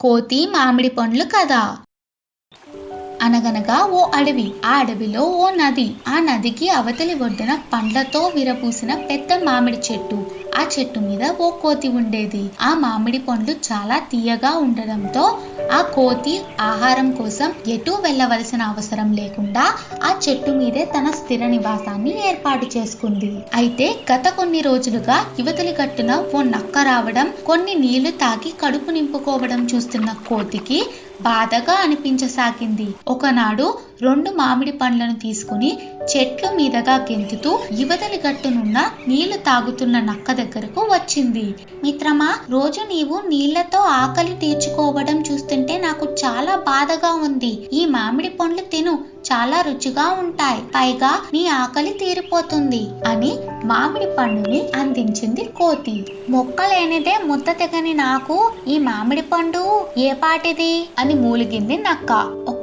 కోతి మామిడి పండ్లు కదా. అనగనగా ఓ అడవి ఆ అడవిలో ఓ నది ఆ నదికి అవతలి ఒడ్డున పండ్లతో విరపూసిన పెద్ద మామిడి చెట్టు. ఆ చెట్టు మీద ఓ కోతి ఉండేది. ఆ మామిడి పండ్లు చాలా తీయగా ఉండడంతో ఆ కోతి ఆహారం కోసం ఎటూ వెళ్ళవలసిన అవసరం లేకుండా ఆ చెట్టు మీదే తన స్థిర నివాసాన్ని ఏర్పాటు చేసుకుంది. అయితే గత కొన్ని రోజులుగా యువతలి గట్టున ఓ నక్క రావడం కొన్ని నీళ్ళు తాగి కడుపు నింపుకోవడం చూస్తున్న కోతికి బాధగా అనిపించసాగింది. ఒకనాడు రెండు మామిడి పండ్లను తీసుకుని చెట్లు మీదగా గెంతుతూ యువతలి గట్టునున్న నీళ్ళు తాగుతున్న నక్క దగ్గరకు వచ్చింది. మిత్రమా రోజు నీవు నీళ్ళతో ఆకలి తీర్చుకోవడం బాధగా ఉంది. ఈ మామిడి పండ్లు తిను. చాలా రుచిగా ఉంటాయి. పైగా నీ ఆకలి తీరిపోతుంది అని మామిడి పండుని అందించింది కోతి. మొక్కలేనిదే ముద్ద తెగని నాకు ఈ మామిడి పండు ఏ పాటిది అని మూలిగింది నక్క.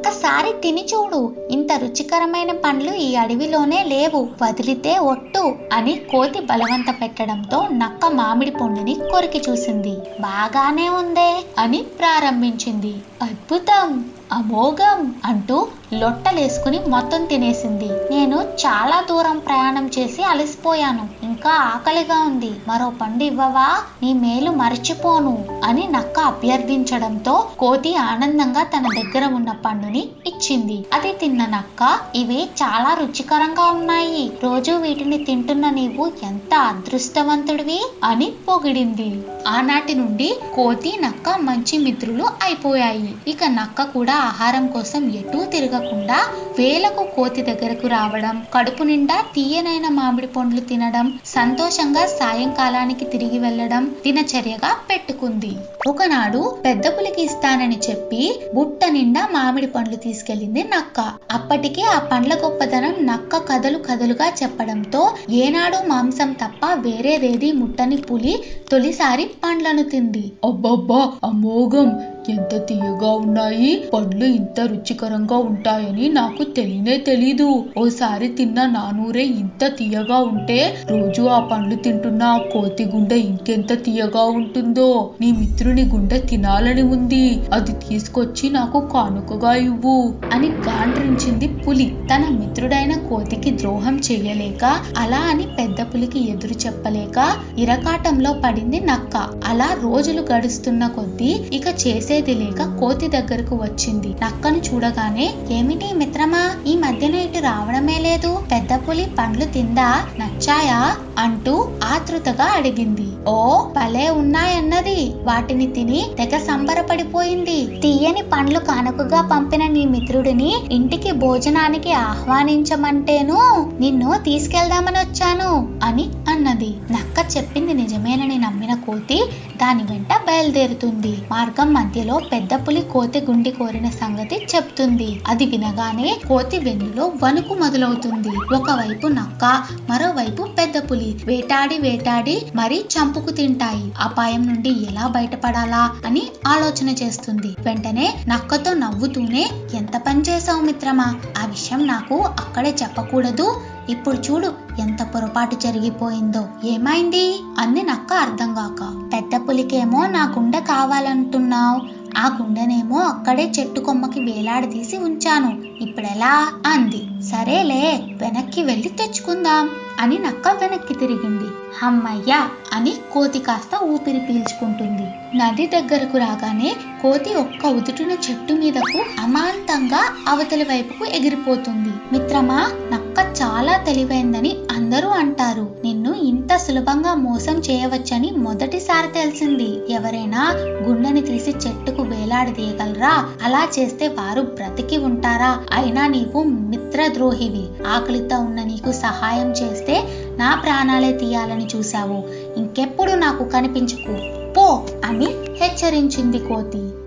ఒక్కసారి తిని చూడు. ఇంత రుచికరమైన పండ్లు ఈ అడవిలోనే లేవు. వదిలితే ఒట్టు అని కోతి బలవంత పెట్టడంతో నక్క మామిడి పండుని కొరికి చూసింది. బాగానే ఉందే అని ప్రారంభించింది. అద్భుతం! అమోఘం! అంటూ లొట్టలేసుకుని మొత్తం తినేసింది. నేను చాలా దూరం ప్రయాణం చేసి అలసిపోయాను. ఇంకా ఆకలిగా ఉంది. మరో పండు ఇవ్వవా? నీ మేలు మర్చిపోను అని నక్క అభ్యర్థించడంతో కోతి ఆనందంగా తన దగ్గర ఉన్న పండుని ఇచ్చింది. అది తిన్న నక్క ఇవి చాలా రుచికరంగా ఉన్నాయి. రోజు వీటిని తింటున్న నీవు ఎంత అదృష్టవంతుడివి అని పొగిడింది. ఆనాటి నుండి కోతి నక్క మంచి మిత్రులు అయిపోయాయి. ఇక నక్క కూడా ఆహారం కోసం ఎటూ తిరగకుండా వేలకు కోతి దగ్గరకు రావడం కడుపు నిండా తీయనైన మామిడి పండ్లు తినడం సంతోషంగా సాయంకాలానికి తిరిగి వెళ్ళడం దినచర్యగా పెట్టుకుంది. ఒకనాడు పెద్ద పులికి ఇస్తానని చెప్పి బుట్ట నిండా మామిడి పండ్లు తీసుకెళ్ళింది నక్క. అప్పటికే ఆ పండ్ల గొప్పదనం నక్క కథలు కథలుగా చెప్పడంతో ఏనాడు మాంసం తప్ప వేరేదేది ముట్టని పులి తొలిసారి పండ్లను తింది. అబ్బబ్బా అమోఘం! ఎంత తీయగా ఉన్నాయి? పండ్లు ఇంత రుచికరంగా ఉంటాయని నాకు తెలియనే తెలీదు. ఓసారి తిన్న నానూరే ఇంత తీయగా ఉంటే రోజు ఆ పండ్లు తింటున్న ఆ కోతి గుండె ఇంకెంత తీయగా ఉంటుందో? నీ మిత్రుని గుండె తినాలని ఉంది. అది తీసుకొచ్చి నాకు కానుకగా ఇవ్వు. అని గాండ్రించింది పులి. తన మిత్రుడైన కోతికి ద్రోహం చేయలేక అలా అని పెద్ద పులికి ఎదురు చెప్పలేక ఇరకాటంలో పడింది నక్క. అలా రోజులు గడుస్తున్న కొద్దీ ఇక చేసే చేసేది లేక కోతి దగ్గరకు వచ్చింది. నక్కను చూడగానే ఏమిటి మిత్రమా ఈ మధ్యన ఇటు రావడమే లేదు? పెద్ద పులి పండ్లు తిందా? నచ్చాయా? అంటూ ఆతృతగా అడిగింది. ఓ భలే ఉన్నాయన్నది. వాటిని తిని తెగ సంబరపడిపోయింది. తీయని పండ్లు కానుకగా పంపిన నీ మిత్రుడిని ఇంటికి భోజనానికి ఆహ్వానించమంటేను నిన్ను తీసుకెళ్దామని వచ్చాను అని ఉన్నది నక్క చెప్పింది నిజమేనని నమ్మిన కోతి దాని వెంట బయలుదేరుతుంది. మార్గం మధ్యలో పెద్ద పులి కోతి గుండి కోరిన సంగతి చెప్తుంది. అది వినగానే కోతి వెన్నులో వణుకు మొదలవుతుంది. ఒకవైపు నక్క మరోవైపు పెద్ద పులి వేటాడి వేటాడి మరీ చంపుకు తింటాయి. అపాయం నుండి ఎలా బయటపడాలా అని ఆలోచన చేస్తుంది. వెంటనే నక్కతో నవ్వుతూనే ఎంత పని చేసావు మిత్రమా? ఆ విషయం నాకు అక్కడే చెప్పకూడదు. ఇప్పుడు చూడు ఎంత పొరపాటు జరిగిపోయిందో ఏమైంది? అంది నక్క అర్థం కాక. పెద్ద పులికేమో నా గుండె కావాలంటున్నావు. ఆ గుండెనేమో అక్కడే చెట్టు కొమ్మకి వేలాడదీసి ఉంచాను. ఇప్పుడెలా? అంది. సరేలే వెనక్కి వెళ్ళి తెచ్చుకుందాం అని నక్క వెనక్కి తిరిగింది. అమ్మయ్యా అని కోతి కాస్త ఊపిరి పీల్చుకుంటుంది. నది దగ్గరకు రాగానే కోతి ఒక్క ఉదుటిన చెట్టు మీదకు అమాంతంగా అవతలి వైపుకు ఎగిరిపోతుంది. మిత్రమా నక్క చాలా తెలివైందని అందరూ అంటారు నిన్ను ఇంత సులభంగా మోసం చేయవచ్చని మొదటిసారి తెలిసింది. ఎవరైనా గుండెని తీసి చెట్టుకు వేలాడదీయగలరా అలా చేస్తే వారు బ్రతికి ఉంటారా? అయినా నీవు మిత్రద్రోహివి. ఆకలితో ఉన్న నీకు సహాయం చేస్తే నా ప్రాణాలే తీయాలని చూశావు. ఇంకెప్పుడు నాకు కనిపించకు. పో అని హెచ్చరించింది కోతి.